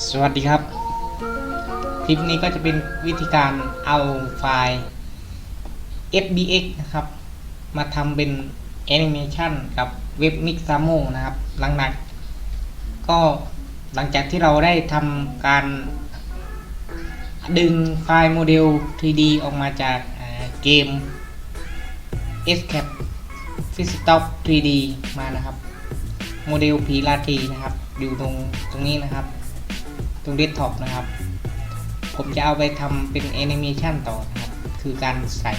สวัสดีครับ คลิปนี้ก็จะเป็นวิธีการเอาไฟล์ FBX นะครับ มาทำเป็นแอนิเมชันกับเว็บ Mixamo นะครับ หลังจากก็หลังจากที่เราได้ทำการดึงไฟล์โมเดล 3D ออกมาจากเกม Escape f i s t o p 3D มานะครับ โมเดลผีราตรีนะครับ อยู่ตรงตรงนี้นะครับ ตรงเดสก์ท็อปนะครับ ผมจะเอาไปทำเป็นแอนิเมชันต่อนะครับ คือการใส่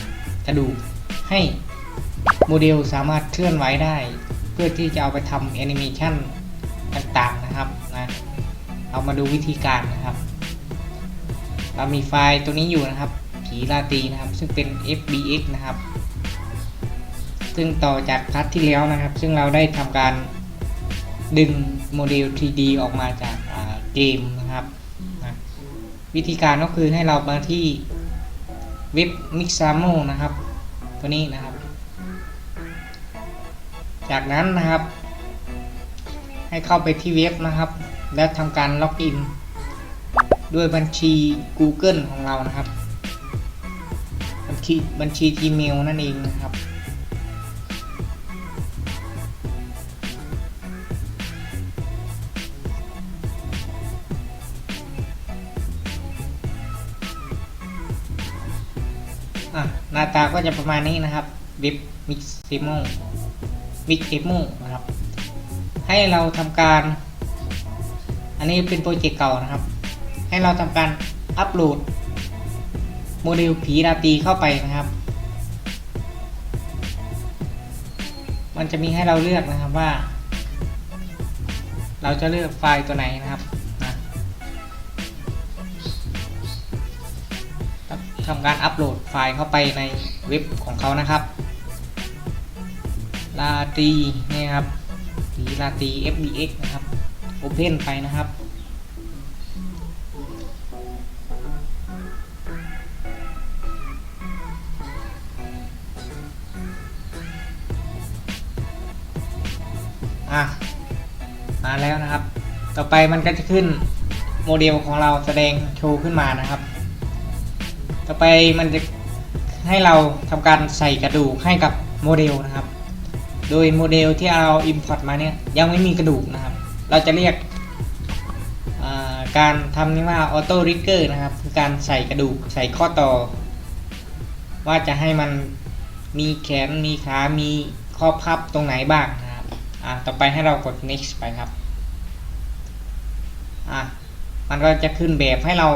กระดูกให้โมเดลสามารถเคลื่อนไหวได้ เพื่อที่จะเอาไปทำแอนิเมชันต่างๆนะครับนะเอามาดูวิธีการนะครับ เรามีไฟล์ตัวนี้อยู่นะครับ ผีราตรีนะครับ ซึ่งเป็น FBX นะครับ ซึ่งต่อจากพาร์ทที่แล้วนะครับ ซึ่งเราได้ทำการดึงโมเดล 3D ออกมาจาก เกมนะครับนะวิธีการก็คือให้เรามาที่เว็บ Mixamo นะครับ ตัวนี้นะครับ จากนั้นนะครับ ให้เข้าไปที่เว็บนะครับ แล้วทำการล็อกอิน ด้วยบัญชี Google ของเรานะครับ บัญชีบัญชี Gmail นั่นเองนะครับ อะหน้าตาก็จะประมาณนี้นะครับเว็บ Miximo Miximo นะครับ ให้เราทำการ อันนี้เป็นโปรเจกต์เก่านะครับ ให้เราทำการอัปโหลดโมเดลผีราตีเข้าไปนะครับ มันจะมีให้เราเลือกนะครับว่า เราจะเลือกไฟล์ตัวไหนนะครับ ทำการอัปโหลดไฟล์เข้าไปในเว็บของเขานะครับลาตีนี่ครับผีราตี FBX นะครับ Open ไปนะครับ อะ มาแล้วนะครับ ต่อไปมันก็จะขึ้นโมเดลของเราแสดงโชว์ขึ้นมานะครับ ต่อไปมันจะให้เราทำการใส่กระดูกให้กับโมเดลนะครับ โดยโมเดลที่เรา import มาเนี่ยยังไม่มีกระดูกนะครับ เราจะเรียกการทำนี้ว่า auto rigger นะครับคือการใส่กระดูกใส่ข้อต่อ ว่าจะให้มันมีแขนมีขา มีข้อพับตรงไหนบ้างนะครับอะต่อไปให้เรากด next ไปครับอะมันก็จะขึ้นแบบให้เรา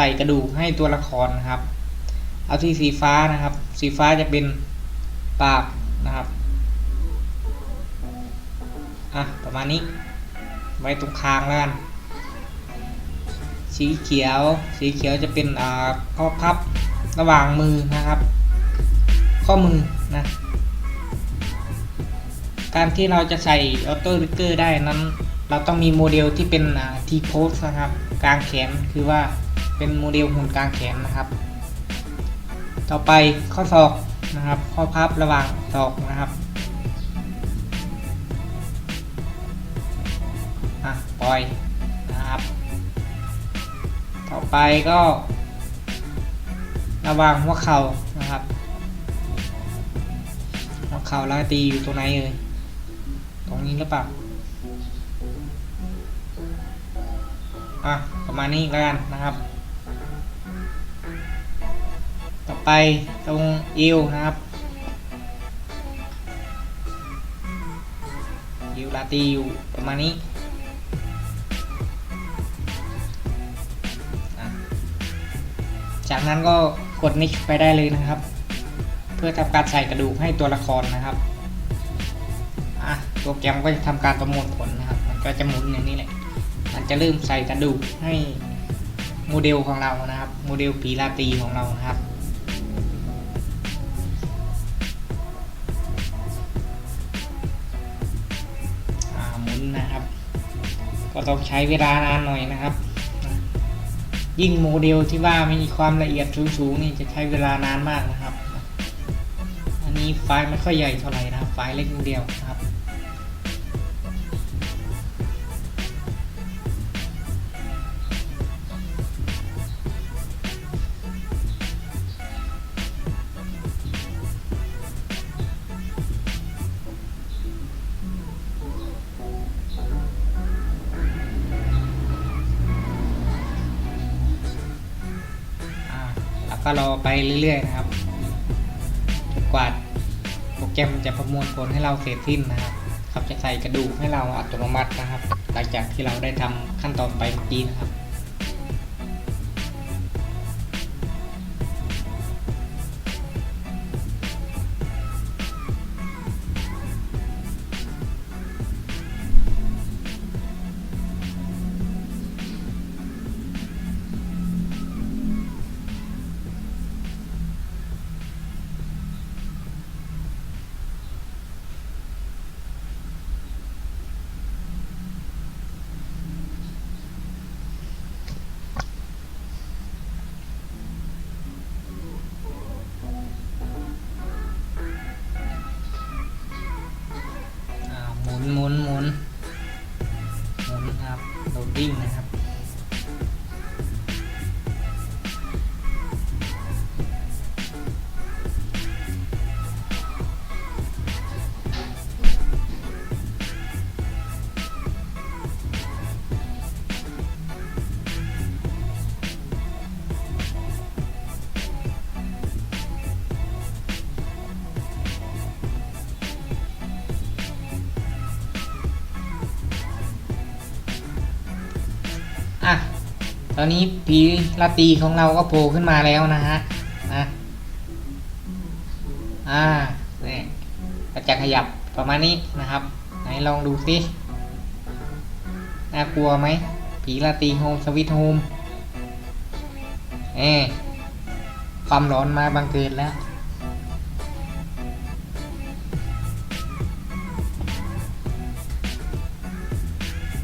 ส่กระดูกให้ตัวละครนะครับ เอาที่สีฟ้านะครับ สีฟ้าจะเป็นปากนะครับอะประมาณนี้ไว้ตรงคางแล้วกันสีเขียวสีเขียวจะเป็นอ่าข้อพับระหว่างมือนะครับ ข้อมือนะการที่เราจะใส่ออโต้ริกเกอร์ได้นั้น เราต้องมีโมเดลที่เป็นทีโพสนะครับ กลางแขนคือว่า เป็นโมเดลหุ่นกลางแขนนะครับ ต่อไปข้อศอกนะครับ ข้อพับระหว่างศอกนะครับอะปล่อยนะครับ ต่อไปก็ ระหว่างหัวเข่านะครับหัวเข่าแล้วตีอยู่ตรงไหนเอ่ยตรงนี้หรือเปล่าอะประมาณนี้แล้วกันนะครับ ต่อไปตรงเอวนะครับเอวลาตีอยู่ประมาณนี้จากนั้นก็กดนิชไปได้เลยนะครับ เพื่อทำการใส่กระดูกให้ตัวละครนะครับอะโปรแกรมก็จะทำการประมวลผลนะครับ มันก็จะหมุนอย่างนี้แหละ มันจะเริ่มใส่กระดูกให้โมเดลของเรานะครับ โมเดลผีราตีของเรานะครับ ก็ต้องใช้เวลานานหน่อยนะครับ ยิ่งโมเดลที่ว่ามีความละเอียดสูงๆนี่จะใช้เวลานานมากนะครับ อันนี้ไฟล์ไม่ค่อยใหญ่เท่าไหร่นะครับไฟล์เล็กนิดเดียวนะครับ ก็รอไปเรื่อยๆนะครับจนกว่าโปรแกรมจะประมวลผลให้เราเสร็จสิ้นนะครับครับจะใส่กระดูกให้เราอัตโนมัตินะครับ หลังจากที่เราได้ทำขั้นตอนไปเมื่อกี้นะครับ อนนี้ผีลาตีของเราก็โผล่ขึ้นมาแล้วนะฮะนะอ่าเนี่ยก็จะขยับประมาณนี้นะครับ ไหนลองดูสิน่ากลัวไหมผีลาตีโฮมสวิตโฮมเอความร้อนมาบังเกิดแล้ว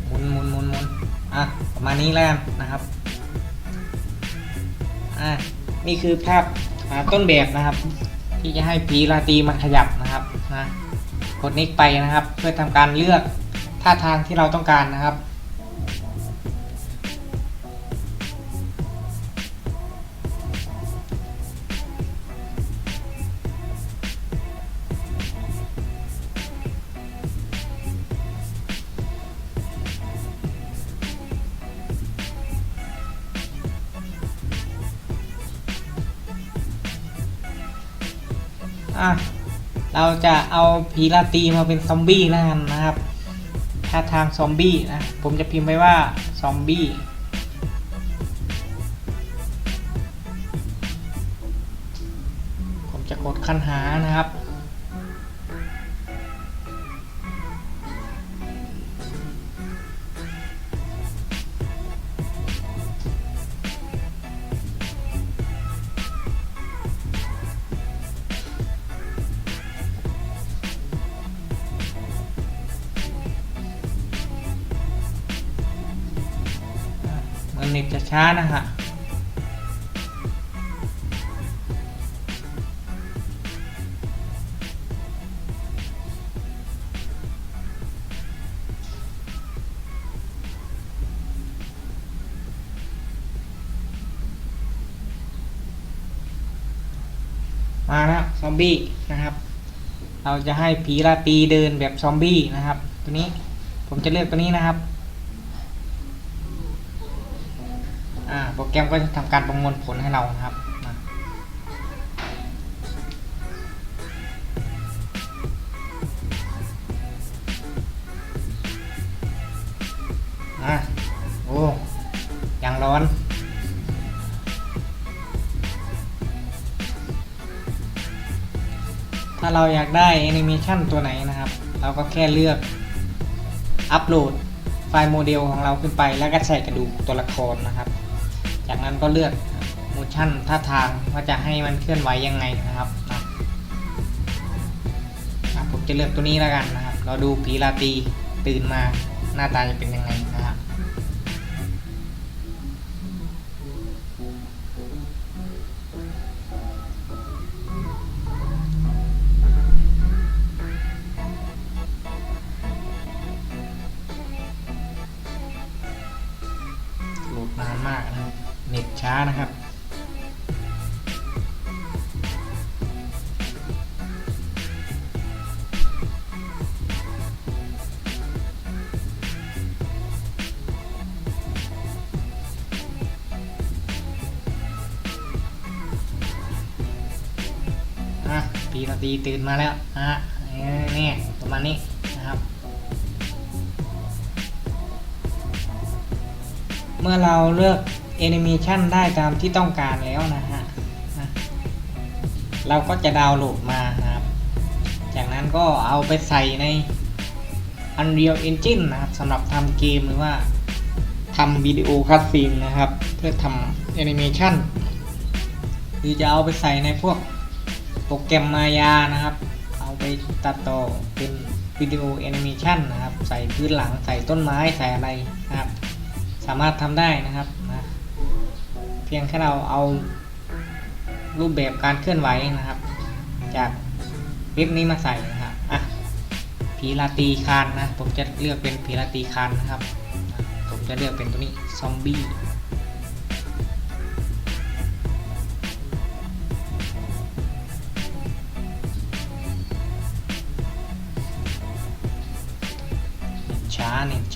หมุนหมุนหมุนหมุนอะประมาณนี้แล้วนะครับ อะนี่คือภาพต้นแบบนะครับ ที่จะให้ผีราตรีมันขยับนะครับนะกดนิกไปนะครับ เพื่อทำการเลือกท่าทางที่เราต้องการนะครับ จะเอาผีลาตีมาเป็นซอมบี้แล้วกันนะครับท่าทางซอมบี้นะ ผมจะพิมพ์ไว้ว่าซอมบี้ผมจะกดคันหานะครับ ช้านะฮะมาแล้วซอมบี้นะครับ เราจะให้ผีราตีเดินแบบซอมบี้นะครับ ตัวนี้ผมจะเลือกตัวนี้นะครับ อ่าโป รแกรมก็จะทำการประมวลผลให้เรานะครับมาอะโอ้ยังร้อนถ้าเราอยากได้แอนิเมชันตัวไหนนะครับ เราก็แค่เลือกอัปโหลดไฟล์โมเดลของเราขึ้นไปแล้วก็ใส่กระดูกตัวละครนะครับ นั้นก็เลือกมูชั่นท่าทางว่าจะให้มันเคลื่อนไหวยังไงนะครับนะผมจะเลือกตัวนี้แล้วกันนะครับ เราดูผีลาตีตื่นมาหน้าตาจะเป็นยังไงนะ พีราตรีตื่นมาแล้วนะฮะเนี่ยประมาณนี้นะครับ เมื่อเราเลือกแอนิเมชันได้ตามที่ต้องการแล้วนะฮะนะเราก็จะดาวน์โหลดมานะครับ จากนั้นก็เอาไปใส่ใน Unreal Engine นะครับสำหรับทำเกมหรือว่าทำวิดีโอคัดซีนนะครับ เพื่อทำแอนิเมชันหรือจะเอาไปใส่ในพวก โปรแกรมมายานะครับ เอาไปตัดต่อเป็นวิดีโอแอนิเมชันนะครับ ใส่พื้นหลังใส่ต้นไม้ใส่อะไรนะครับ สามารถทำได้นะครับนะเพียงแค่เราเอารูปแบบการเคลื่อนไหวนะครับ จากเว็บนี้มาใส่นะครับอะผีลาตีคานนะ ผมจะเลือกเป็นผีลาตีคานนะครับ ผมจะเลือกเป็นตัวนี้ซอมบี้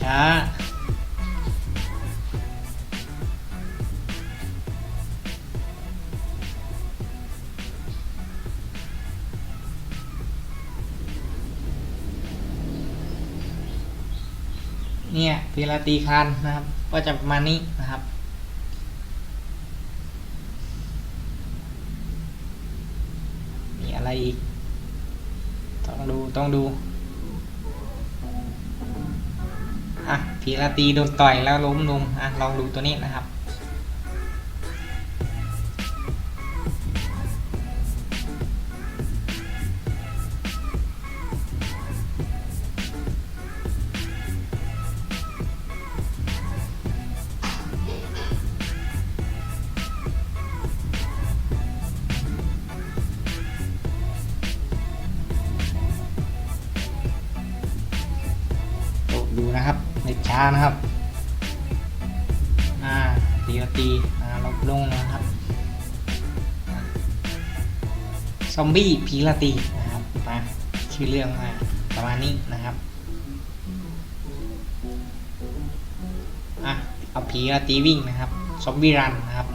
ช้า เนี่ยพีลาตีคานนะครับ ก็จะประมาณนี้นะครับมีอะไรอีก ต้องดู ต้องดู อะพีลาตีโดนต่อยแล้วล้มลงอะลองดูตัวนี้นะครับานะครับ อ่า ตีละตี อ่าลบลงนะครับ ซอมบี้ผีละตีนะครับมาชื่อเรื่องมาประมาณนี้นะครับ อะ เอาผีละตีวิ่งนะครับ ซอมบี้รันนะครับ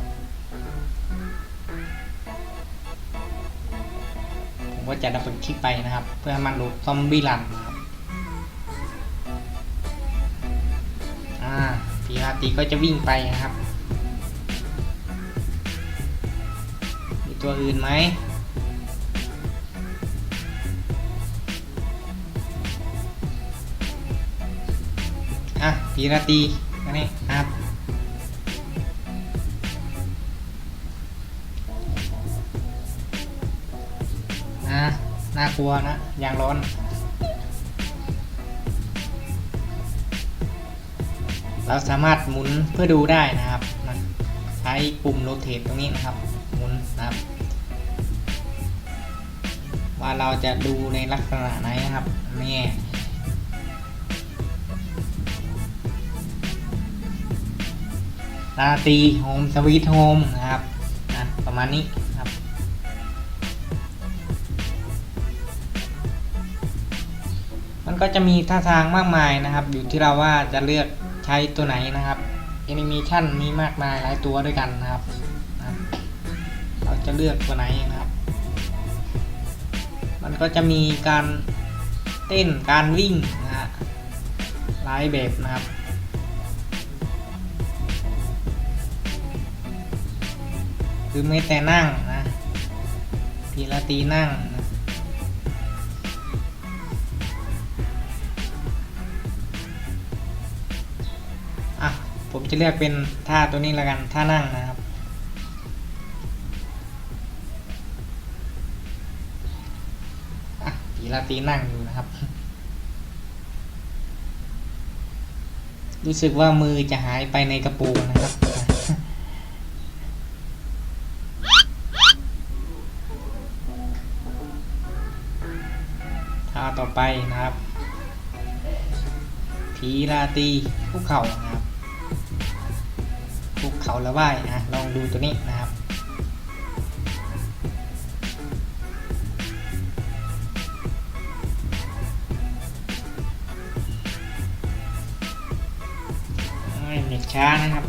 ผมก็จะดับเบิลคลิกไปนะครับ เพื่อให้มันโหลดซอมบี้รันนะาพีราตีก็จะวิ่งไปนะครับ มีตัวอื่นไหมอะพีราตีอันนี้ครับอะน่ากลัวนะยางร้อน เราสามารถหมุนเพื่อดูได้นะครับนะใช้ปุ่มโรเตทตรงนี้นะครับ หมุนนะครับ ว่าเราจะดูในลักษณะไหนนะครับนี่ราตรีโฮมสวีทโฮมนะครับนะประมาณนี้ครับ มันก็จะมีท่าทางมากมายนะครับ อยู่ที่เราว่าจะเลือก ใช้ตัวไหนนะครับแอนิเมชันมีมากมายหลายตัวด้วยกันนะครับนะเราจะเลือกตัวไหนนะครับ มันก็จะมีการเต้นการวิ่งนะฮะหลายแบบนะครับคือไม่แต่นั่งนะพีละตีนั่งนะ ผมจะเลือกเป็นท่าตัวนี้ล้วกันท่านั่งนะครับ อะผีลาตีนั่งอยู่นะครับ รู้สึกว่ามือจะหายไปในกระปรงนะครับท่าต่อไปนะครับผีราตรีภูเขานะครับ เขาละว่ายนะลองดูตัวนี้นะครับไม่เน็ตช้านะครับ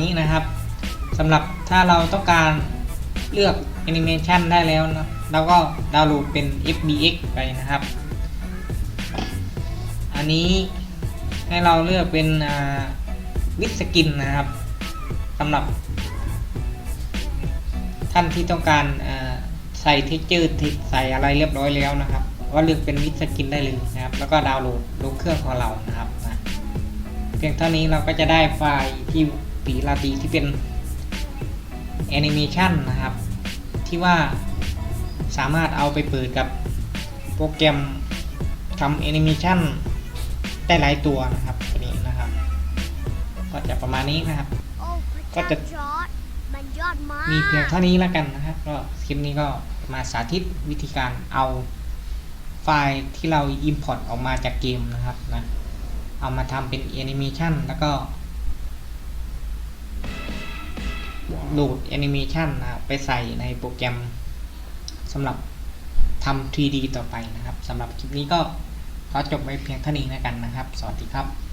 นี้นะครับสำหรับถ้าเราต้องการเลือกแอนิเมชันได้แล้วนะเราก็ดาวน์โหลดเป็น FBX ไปนะครับ อันนี้ให้เราเลือกเป็นวิสกินนะครับสำหรับท่านที่ต้องการใส่เทคเจอร์ใส่อะไรเรียบร้อยแล้วนะครับ ก็เลือกเป็นวิสกินได้เลยนะครับ แล้วก็ดาวน์โหลดลงเครื่องของเรานะครับนะเพียงเท่านี้เราก็จะได้ไฟล์ที่ ปีลาตีที่เป็นแอนิเมชันนะครับ ที่ว่าสามารถเอาไปเปิดกับโปรแกรมทำแอนิเมชันได้หลายตัวนะครับตัวนี้นะครับ ก็จะประมาณนี้นะครับ ก็จะมีเพียงเท่านี้แล้วกันนะครับก็คลิปนี้ก็มาสาธิตวิธีการเอาไฟล์ที่เรา Import ออกมาจากเกมนะครับนะเอามาทำเป็นแอนิเมชันแล้วก็ โหลดแอนิเมชันนะครับไปใส่ในโปรแกรมสำหรับทำ 3D ต่อไปนะครับสำหรับคลิปนี้ก็ขอจบไว้เพียงเท่านี้แล้วกันนะครับ สวัสดีครับ